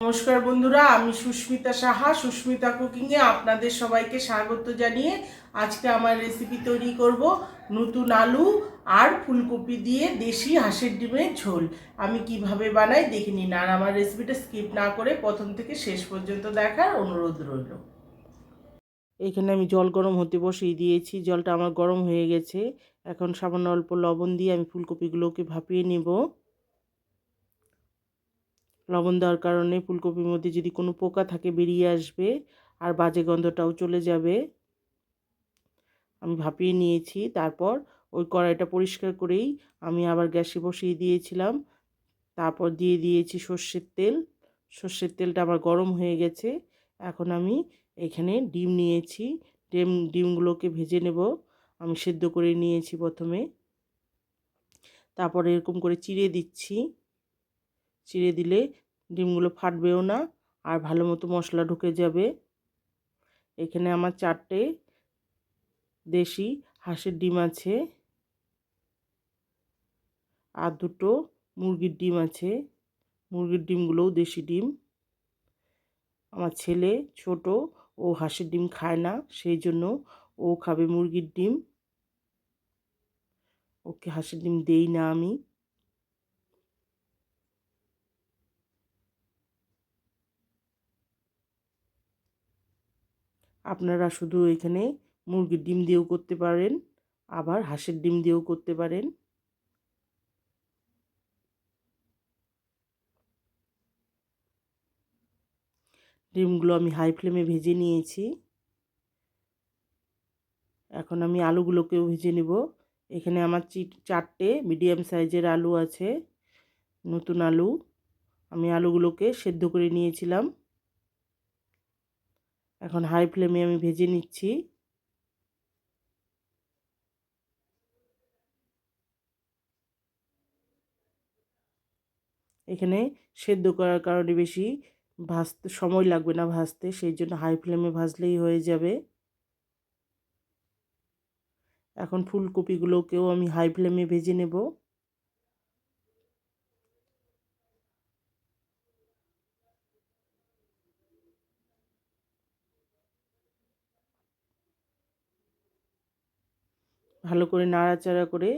নমস্কার বন্ধুরা, আমি সুস্মিতা সাহা। সুস্মিতা কুকিংয়ে আপনাদের সবাইকে স্বাগত জানিয়ে আজকে আমার রেসিপি তৈরি করব নতুন আলু আর ফুলকপি দিয়ে দেশি হাঁসের ডিমের ঝোল। আমি কীভাবে বানাই দেখে নিন, আর আমার রেসিপিটা স্কিপ না করে প্রথম থেকে শেষ পর্যন্ত দেখার অনুরোধ রইল। এখানে আমি জল গরম হতে বসিয়ে দিয়েছি, জলটা আমার গরম হয়ে গেছে। এখন সামান্য অল্প লবণ দিয়ে আমি ফুলকপিগুলোকে ভাপিয়ে নেব। লবণ দেওয়ার কারণে ফুলকপির মধ্যে যদি কোনো পোকা থাকে বেরিয়ে আসবে আর বাজে গন্ধটাও চলে যাবে। আমি ভাপিয়ে নিয়েছি, তারপর ওই কড়াইটা পরিষ্কার করেই আমি আবার গ্যাসে বসিয়ে দিয়েছিলাম। তারপর দিয়ে দিয়েছি সর্ষের তেল। সর্ষের তেলটা আবার গরম হয়ে গেছে। এখন আমি এখানে ডিম নিয়েছি। ডিম, ডিমগুলোকে ভেজে নেব। আমি সেদ্ধ করে নিয়েছি প্রথমে। তারপর এরকম করে চিড়ে দিচ্ছি। চিড়ে দিলে ডিমগুলো ফাটবেও না আর ভালো মতো মশলা ঢুকে যাবে। এখানে আমার চারটে দেশি হাঁসের ডিম আছে আর দুটো মুরগির ডিম আছে। মুরগির ডিমগুলোও দেশি ডিম। আমার ছেলে ছোট, ও হাঁসের ডিম খায় না, সেই জন্য ও খাবে মুরগির ডিম। ওকে হাঁসের ডিম দেই না আমি। আপনারা শুধু এখানে মুরগির ডিম দিয়েও করতে পারেন, আবার হাঁসের ডিম দিয়েও করতে পারেন। ডিমগুলো আমি হাই ফ্লেমে ভেজে নিয়েছি। এখন আমি আলুগুলোকেও ভেজে নেব। এখানে আমার চারটে মিডিয়াম সাইজের আলু আছে, নতুন আলু। আমি আলুগুলোকে সেদ্ধ করে নিয়েছিলাম। এখন হাই ফ্লেমে আমি ভেজে নিচ্ছি। এখানে সেদ্ধ করার কারণে বেশি ভাজতে সময় লাগবে না ভাজতে, সেই জন্য হাই ফ্লেমে ভাজলেই হয়ে যাবে। এখন ফুলকপিগুলোকেও আমি হাই ফ্লেমে ভেজে নেব। ভালো করে নাড়াচাড়া করে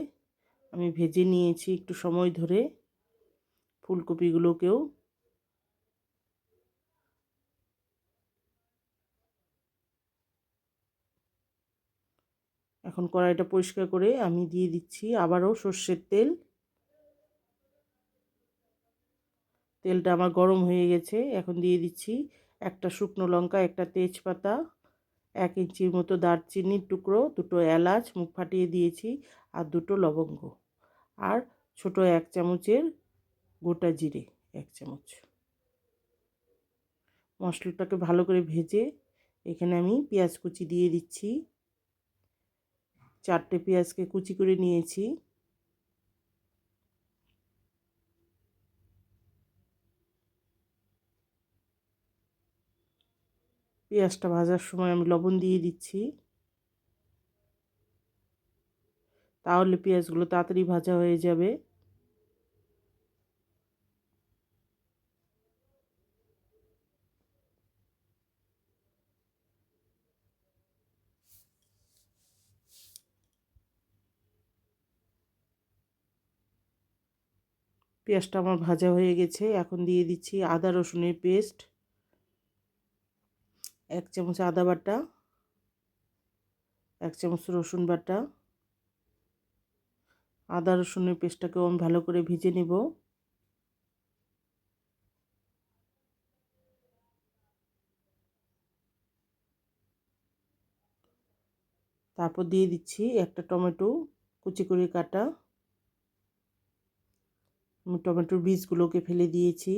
আমি ভেজে নিয়েছি একটু সময় ধরে ফুলকপিগুলোকেও। এখন কড়াইটা পরিষ্কার করে আমি দিয়ে দিচ্ছি আবারও সর্ষের তেল। তেলটা আমার গরম হয়ে গেছে, এখন দিয়ে দিচ্ছি একটা শুকনো লঙ্কা, একটা তেজপাতা। এক ইঞ্চির মতো দারচিনির টুকরো, দুটো এলাচ, মুখ ফাটিয়ে দিয়েছি আর দুটো লবঙ্গ। আর ছোট এক চামচের গোটা জিরে, এক চামচ। মশলাটাকে ভালো করে ভেজে এখানে আমি পেঁয়াজ কুচি দিয়ে দিচ্ছি। চারটে পেঁয়াজকে কুচি করে নিয়েছি। পেঁয়াজটা ভাজার সময় আমি লবণ দিয়ে দিচ্ছি। তাহলে পেঁয়াজগুলো তাড়াতাড়ি ভাজা হয়ে যাবে। পেঁয়াজটা আমার ভাজা হয়ে গেছে। এখন দিয়ে দিচ্ছি আদা রসুনের পেস্ট। এক চামচ আদা বাটা, এক চামচ রসুন বাটা। আদা রসুনের পেস্টটাকেও আমি ভালো করে ভিজে নেব। তারপর দিয়ে দিচ্ছি একটা টমেটো কুচি করে কাটা। আমি টমেটোর বীজগুলোকে ফেলে দিয়েছি।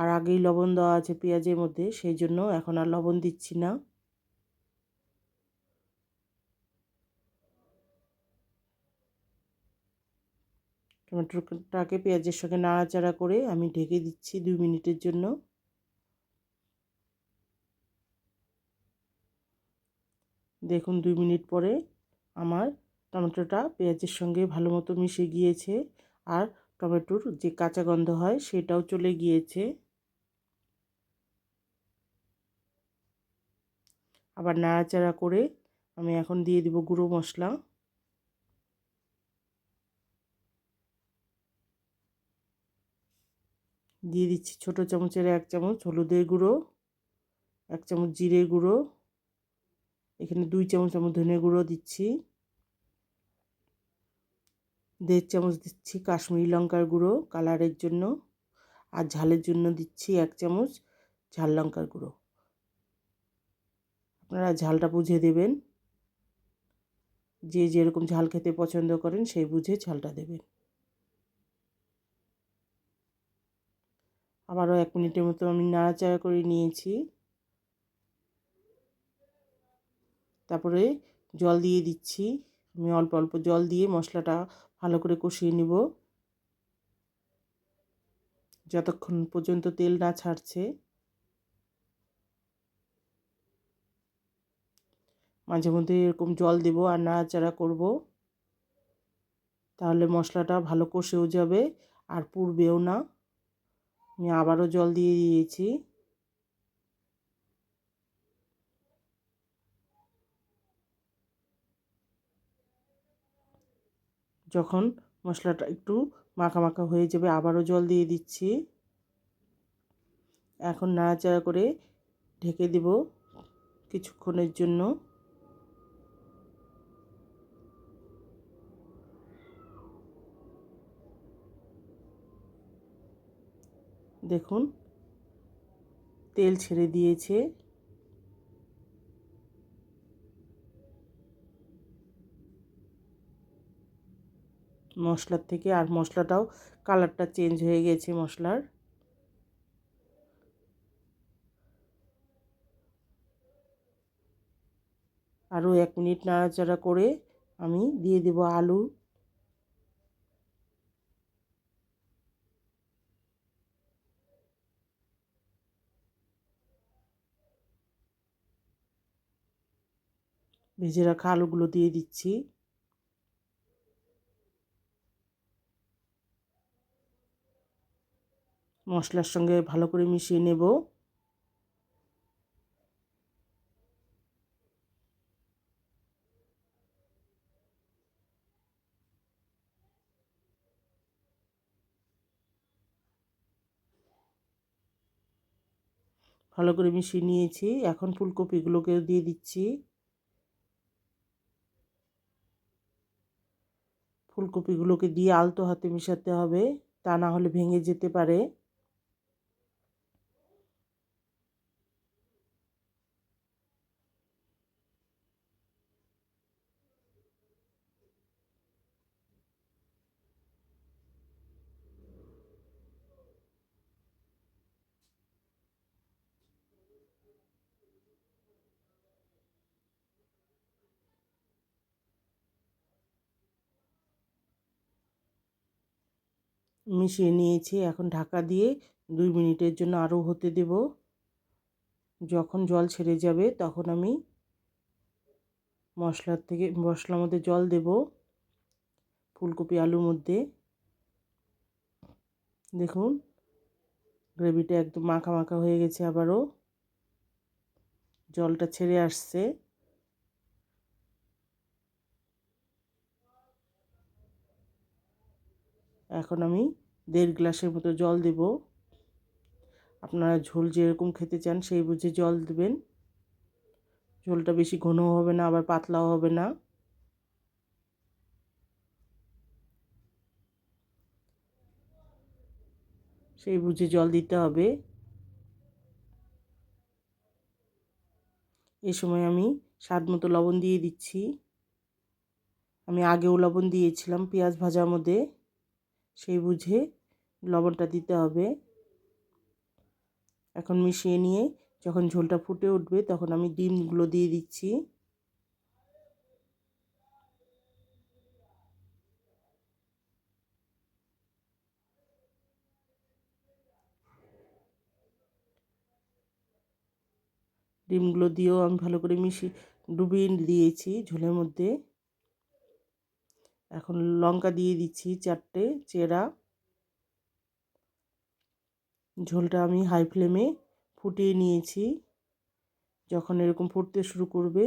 আর আগেই লবণ দেওয়া আছে পেঁয়াজের মধ্যে, সেই জন্য এখন আর লবণ দিচ্ছি না। টমেটোটাকে পেঁয়াজের সঙ্গে নাড়াচাড়া করে আমি ঢেকে দিচ্ছি দুই মিনিটের জন্য। দেখুন, দুই মিনিট পরে আমার টমেটোটা পেঁয়াজের সঙ্গে ভালো মতো মিশে গিয়েছে, আর টমেটোর যে কাঁচা গন্ধ হয় সেটাও চলে গিয়েছে। আবার নাড়াচাড়া করে আমি এখন দিয়ে দিব গুঁড়ো মশলা। দিয়ে দিচ্ছি ছোটো চামচের এক চামচ হলুদের গুঁড়ো, এক চামচ জিরে গুঁড়ো, এখানে দুই চামচ আমি ধনে গুঁড়ো দিচ্ছি, দেড় চামচ দিচ্ছি কাশ্মীরি লঙ্কার গুঁড়ো কালারের জন্য, আর ঝালের জন্য দিচ্ছি এক চামচ ঝাল লঙ্কার গুঁড়ো। আপনারা ঝালটা বুঝে দেবেন। যে যেরকম ঝাল খেতে পছন্দ করেন, সেই বুঝে ঝালটা দেবেন। আবারও এক মিনিটের মতো আমি নাড়াচাড়া করে নিয়েছি। তারপরে জল দিয়ে দিচ্ছি। আমি অল্প অল্প জল দিয়ে মশলাটা ভালো করে কষিয়ে নিব। যতক্ষণ পর্যন্ত তেল না ছাড়ছে। মাঝে মধ্যে এরকম জল দেবো আর নাড়াচাড়া করব। তাহলে মশলাটা ভালো কষেও যাবে আর পুড়বেও না। আমি আবারও জল দিয়ে দিয়েছি। যখন মশলাটা একটু মাখা মাখা হয়ে যাবে আবারও জল দিয়ে দিচ্ছি। এখন নাড়াচাড়া করে ঢেকে দিব কিছুক্ষণের জন্য। দেখুন, তেল ছেড়ে দিয়েছে। মশলার থেকে, আর মশলাটাও কালারটা চেঞ্জ হয়ে গেছে মশলার। আরও এক মিনিট নাড়াচাড়া করে আমি দিয়ে দেব আলু। ভেজে রাখা আলুগুলো দিয়ে দিচ্ছি। মশলার সঙ্গে ভালো করে মিশিয়ে নেব। ভালো করে মিশিয়ে নিয়েছি। এখন ফুলকপিগুলোকেও দিয়ে দিচ্ছি। ফুলকপিগুলোকে দিয়ে আলতো হাতে মেশাতে হবে তা না হলে ভেঙে যেতে পারে। মিশিয়ে নিয়েছি। এখন ঢাকা দিয়ে দুই মিনিটের জন্য আরও হতে দেব। যখন জল ছেড়ে যাবে তখন আমি মশলার থেকে, মশলার মধ্যে জল দেব। ফুলকপি, আলুর মধ্যে। দেখুন, গ্রেভিটা একদম মাখা মাখা হয়ে গেছে আবারও। জলটা ছেড়ে আসছে। এখন আমি দেড় গ্লাসের মতো জল দেব। আপনারা ঝোল যেরকম খেতে চান সেই বুঝে জল দেবেন। ঝোলটা বেশি ঘন হবে না, আবার পাতলাও হবে না। সেই বুঝে জল দিতে হবে। এ সময় আমি স্বাদ মতো লবণ দিয়ে দিচ্ছি। আমি আগেও লবণ দিয়েছিলাম পেঁয়াজ ভাজার মধ্যে। সেই বুঝে লবণটা দিতে হবে। এখন মিশিয়ে নিয়ে যখন ঝোলটা ফুটে উঠবে তখন আমি ডিমগুলো দিয়ে দিচ্ছি। ডিমগুলো দিয়েও আমি ভালো করে মিশিয়ে ডুবিয়ে দিয়েছি ঝোলের মধ্যে। এখন লঙ্কা দিয়ে দিচ্ছি চারটে চেরা। ঝোলটা আমি হাই ফ্লেমে ফুটিয়ে নিয়েছি। যখন এরকম ফুটতে শুরু করবে,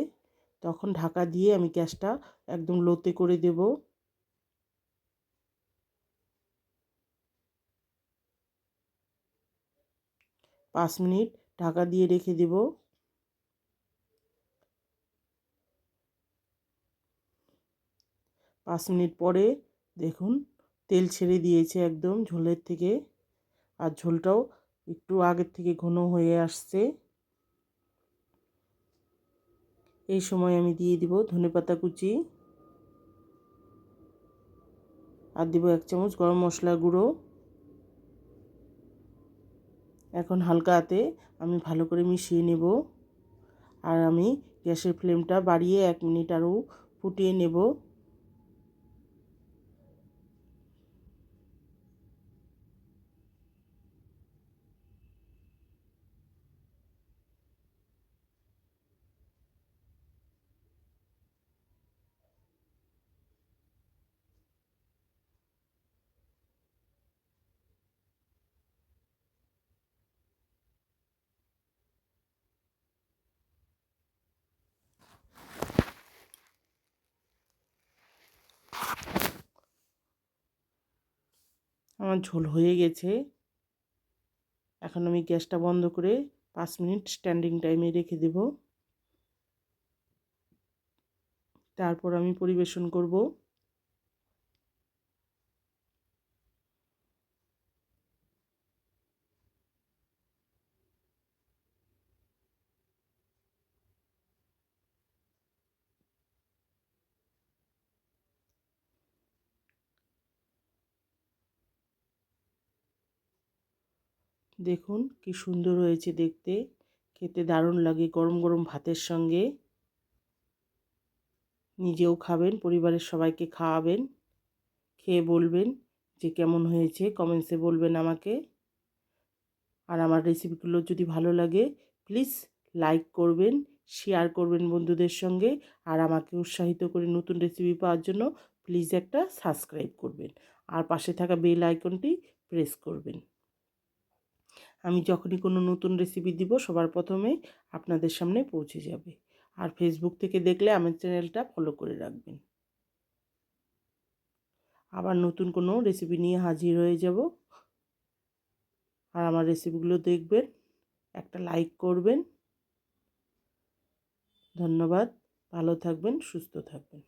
তখন ঢাকা দিয়ে আমি গ্যাসটা একদম লোতে করে দেব। পাঁচ মিনিট ঢাকা দিয়ে রেখে দেবো। পাঁচ মিনিট পরে দেখুন তেল ছেড়ে দিয়েছে একদম ঝোলের থেকে। আর ঝোলটাও একটু আগের থেকে ঘন হয়ে আসছে। এই সময় আমি দিয়ে দিব ধনেপাতা কুচি। আর দিব এক চামচ গরম মশলা গুঁড়ো। এখন হালকা হাতে আমি ভালো করে মিশিয়ে নেব। আর আমি গ্যাসের ফ্লেমটা বাড়িয়ে এক মিনিট আরও ফুটিয়ে নেব। আমার ঝোল হয়ে গেছে। এখন আমি গ্যাসটা বন্ধ করে পাঁচ মিনিট স্ট্যান্ডিং টাইমে রেখে দেব। তারপর আমি পরিবেশন করব। দেখুন কি সুন্দর হয়েছে দেখতে। খেতে দারুণ লাগে গরম গরম ভাতের সঙ্গে। নিজেও খাবেন, পরিবারের সবাইকে খাওয়াবেন। খেয়ে বলবেন যে কেমন হয়েছে কমেন্টসে বলবেন আমাকে। আর আমার রেসিপিগুলো যদি ভালো লাগে প্লিজ লাইক করবেন শেয়ার করবেন বন্ধুদের সঙ্গে। আর আমাকে উৎসাহিত করে নতুন রেসিপি পাওয়ার জন্য প্লিজ একটা সাবস্ক্রাইব করবেন। আর পাশে থাকা বেল আইকনটি প্রেস করবেন। আমি যখনই কোনো নতুন রেসিপি দিব, সবার প্রথমে আপনাদের সামনে পৌঁছে যাবে। আর ফেসবুক থেকে দেখলে আমার চ্যানেলটা ফলো করে রাখবেন। আবার নতুন কোনো রেসিপি নিয়ে হাজির হয়ে যাব। আর আমার রেসিপিগুলো দেখবেন, একটা লাইক করবেন। ধন্যবাদ, ভালো থাকবেন, সুস্থ থাকবেন।